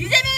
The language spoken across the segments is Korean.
Size mi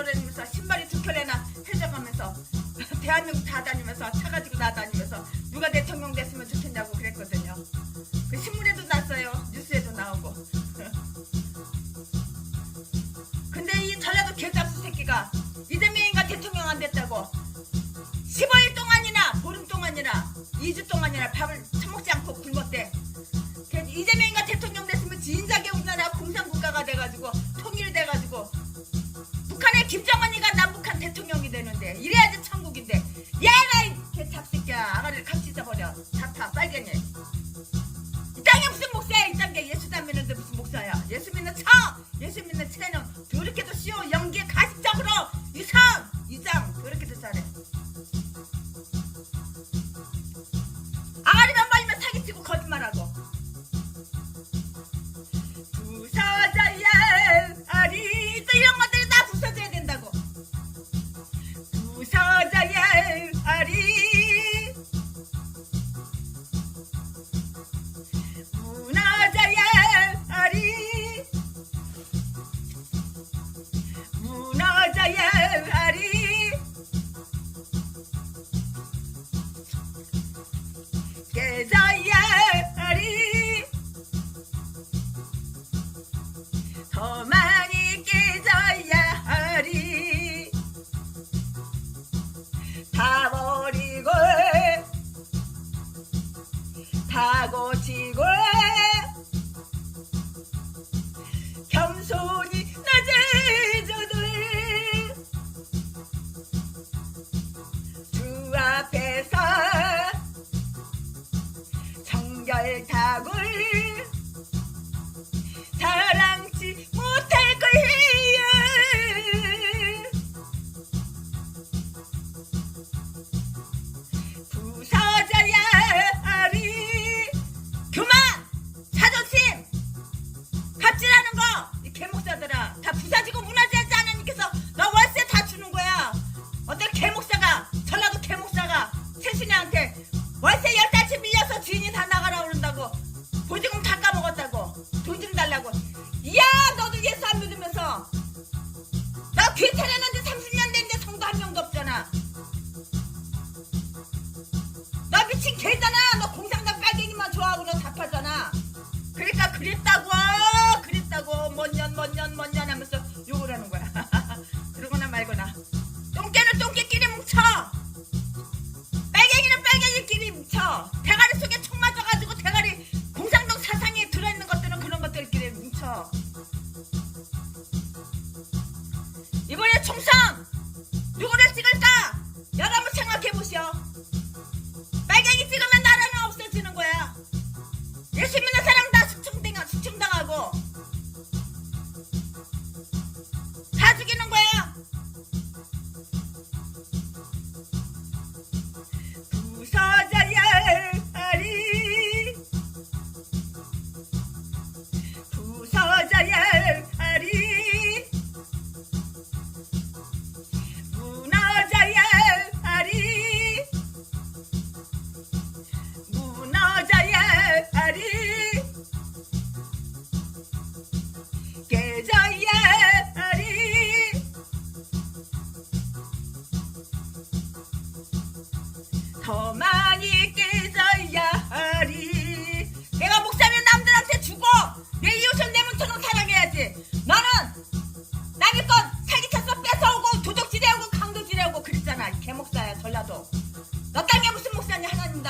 돌아다니면서 신발이 두 켤레나 해적하면서 대한민국 다 다니면서 차 가지고 나다니면서 누가 대통령 됐으면 좋겠냐고 그랬거든요. 그 신문에도 났어요. 뉴스에도 나오고. 근데 이 전라도 개잡수 새끼가 이재명이가 대통령 안 됐다고 15일 동안이나 보름 동안이나 2주 동안이나 밥을 처먹지 않고 굶었 김정은이가 남북한 대통령이 되는데 이래야지 천국인데. 야라이 개잡새끼야. 아가리를 같이 있어버려. 자타 빨갱이. 别踩在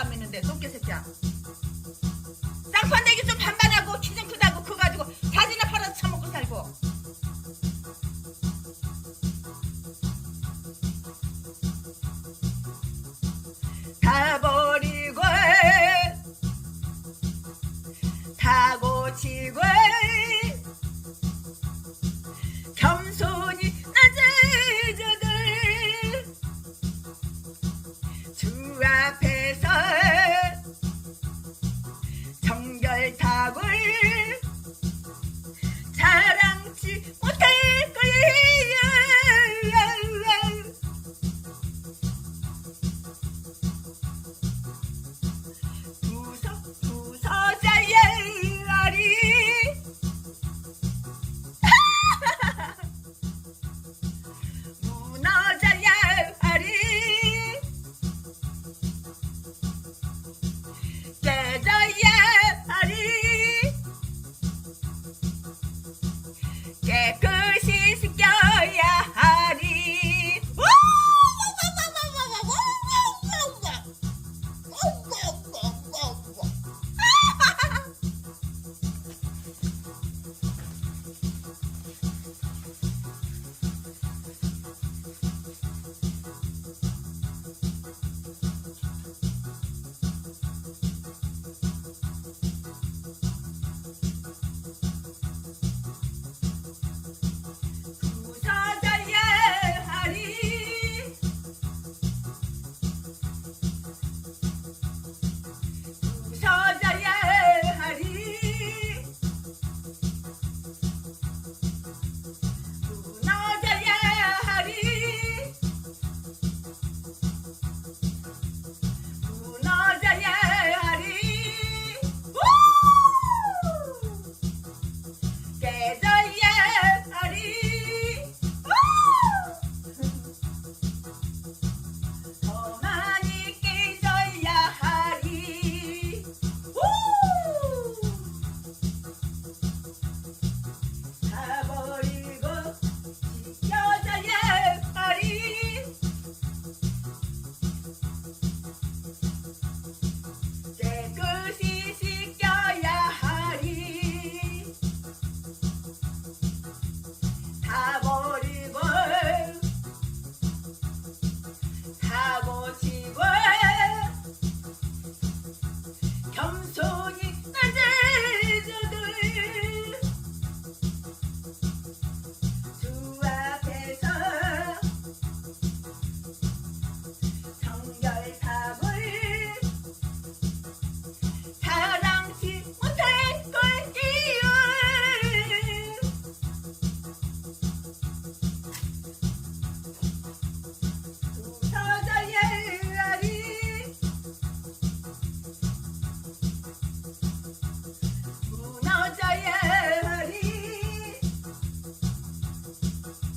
감있는데 똥개새끼야 쌍판대기